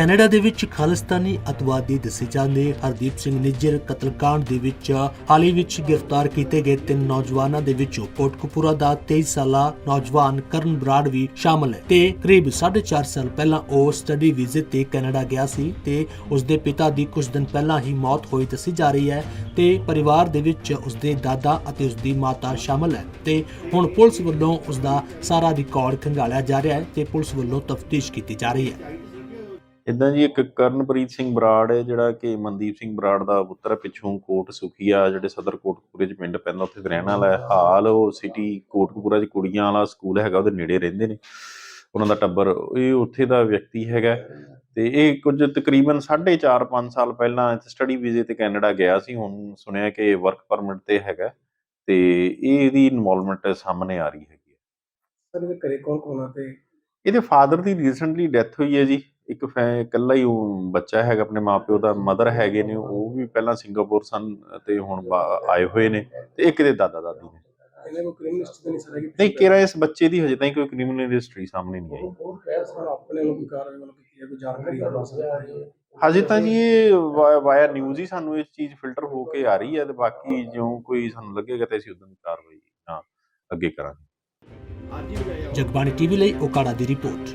Canada ਦੇ ਵਿੱਚ ਖਾਲਿਸਤਾਨੀ ਅਤਵਾਦੀ ਦੱਸੇ ਜਾਂਦੇ ਹਰਦੀਪ ਸਿੰਘ ਨਿੱਜਰ ਕਤਲकांड ਦੇ ਵਿੱਚ ਹਾਲ ਹੀ ਵਿੱਚ ਗ੍ਰਿਫਤਾਰ ਕੀਤੇ ਗਏ ਤਿੰਨ ਨੌਜਵਾਨਾਂ ਦੇ ਵਿੱਚੋਂ ਕੋਟਕਪੂਰਾ ਦਾ 23 ਸਾਲਾ ਨੌਜਵਾਨ ਕਰਨ ਬਰਾੜ ਵੀ ਸ਼ਾਮਲ ਹੈ ਤੇ ਕਰੀਬ 4.5 ਸਾਲ ਪਹਿਲਾਂ ਉਹ ਸਟੱਡੀ ਵੀਜ਼ੇ ਤੇ ਕੈਨੇਡਾ ਗਿਆ ਸੀ ਤੇ ਉਸ ਦੇ ਪਿਤਾ ਦੀ ਕੁਝ ਦਿਨ ਪਹਿਲਾਂ ਹੀ ਮੌਤ ਹੋਈ ਦੱਸੀ ਜਾ ਰਹੀ ਹੈ ਤੇ ਪਰਿਵਾਰ ਦੇ ਵਿੱਚ ਉਸ ਦੇ ਦਾਦਾ ਅਤੇ ਉਸ ਦੀ ਮਾਤਾ ਸ਼ਾਮਲ ਹੈ ਤੇ ਹੁਣ ਪੁਲਿਸ ਵੱਲੋਂ ਉਸ ਦਾ ਸਾਰਾ ਰਿਕਾਰਡ ਖੰਗਾਲਿਆ ਜਾ ਰਿਹਾ ਹੈ ਤੇ ਪੁਲਿਸ ਵੱਲੋਂ ਤਫਤੀਸ਼ ਕੀਤੀ ਜਾ ਰਹੀ ਹੈ। ਇਦਾਂ ਜੀ ਇੱਕ ਕਰਨਪ੍ਰੀਤ ਸਿੰਘ ਬਰਾੜ ਹੈ ਜਿਹੜਾ ਕਿ ਮਨਦੀਪ ਸਿੰਘ ਬਰਾੜ ਦਾ ਪੁੱਤਰ ਹੈ, ਪਿੱਛੋਂ ਕੋਟ ਸੁਖੀਆ ਜਿਹੜੇ ਸਦਰ ਕੋਟਕਪੂਰੇ ਚ ਪਿੰਡ ਪੈਂਦਾ ਉੱਥੇ ਰਹਿਣ ਵਾਲਾ ਹੈ। ਹਾਲ ਉਹ ਸਿਟੀ ਕੋਟਕਪੂਰਾ ਚ ਕੁੜੀਆਂ ਵਾਲਾ ਸਕੂਲ ਹੈਗਾ ਉਹਦੇ ਨੇੜੇ ਰਹਿੰਦੇ ਨੇ। ਉਹਨਾਂ ਦਾ ਟੱਬਰ ਇਹ ਉੱਥੇ ਦਾ ਵਿਅਕਤੀ ਹੈਗਾ। ਤੇ ਇਹ ਕੁਝ ਤਕਰੀਬਨ 4.5 5 ਸਾਲ ਪਹਿਲਾਂ ਸਟੱਡੀ ਵੀਜ਼ੇ ਤੇ ਕੈਨੇਡਾ ਗਿਆ ਸੀ ਹੁਣ ਸੁਣਿਆ ਕਿ ਵਰਕ ਪਰਮਿਟ ਤੇ ਹੈਗਾ। ਤੇ ਇਹ ਇਹਦੀ ਇਨਵੋਲਵਮੈਂਟ ਸਾਹਮਣੇ ਆ ਰਹੀ ਹੈਗੀ ਹੈ। ਸਰ ਇਹਦੇ ਘਰੇ ਕੌਣ ਕੌਣ ਤੇ? ਇਹਦੇ ਫਾਦਰ ਦੀ ਰੀਸੈਂਟਲੀ ਡੈਥ ਹੋਈ ਹੈ ਜੀ। ਇੱਕ ਫੈ- ਇਕੱਲਾ ਹੀ ਉਹ ਬੱਚਾ ਹੈਗਾ ਆਪਣੇ ਮਾਪਿਓ ਦਾ ਮਦਰ ਹੈਗੇ ਨੇ ਉਹ ਵੀ ਪਹਿਲਾਂ ਸਿੰਗਾਪੁਰ ਸਨ ਤੇ ਹੁਣ ਆਏ ਹੋਏ ਨੇ ਤੇ ਇੱਕ ਦੇ ਦਾਦਾ ਦਾਦੀ ਨੇ। ਇਹਨੇ ਕੋਈ ਕ੍ਰਿਮੀਨਲ ਹਿਸਟਰੀ ਨਹੀਂ ਸਰ ਹੈਗੀ ਨਹੀਂ ਕਿਹੜਾ ਇਸ ਬੱਚੇ ਦੀ ਹਜੇ ਤਾਈਂ ਕੋਈ ਕ੍ਰਿਮੀਨਲ ਹਿਸਟਰੀ ਸਾਹਮਣੇ ਨਹੀਂ ਆਈ। ਉਹ ਹੋਰ ਕਹਿ ਸਰ ਆਪਣੇ ਨੂੰ ਕੋਈ ਕਾਰਵਾਈ ਵੱਲੋਂ ਕੀਤੀ ਹੈ ਕੋਈ ਜਾਣਕਾਰੀ ਹੋਣਾ ਸਰ ਹਜੇ ਤਾਂ ਜੀ ਇਹ ਵਾਇਆ ਨਿਊਜ਼ ਹੀ ਸਾਨੂੰ ਇਸ ਚੀਜ਼ ਫਿਲਟਰ ਹੋ ਕੇ ਆ ਰਹੀ ਹੈ ਤੇ ਬਾਕੀ ਜਿਉਂ ਕੋਈ ਸਾਨੂੰ ਲੱਗੇਗਾ ਤੇ ਅਸੀਂ ਉਦੋਂ ਕਾਰਵਾਈ ਹਾਂ ਅੱਗੇ ਕਰਾਂਗੇ। ਜਗਬਾਣੀ ਟੀਵੀ ਲਈ ਓਕਾੜਾ ਦੀ ਰਿਪੋਰਟ।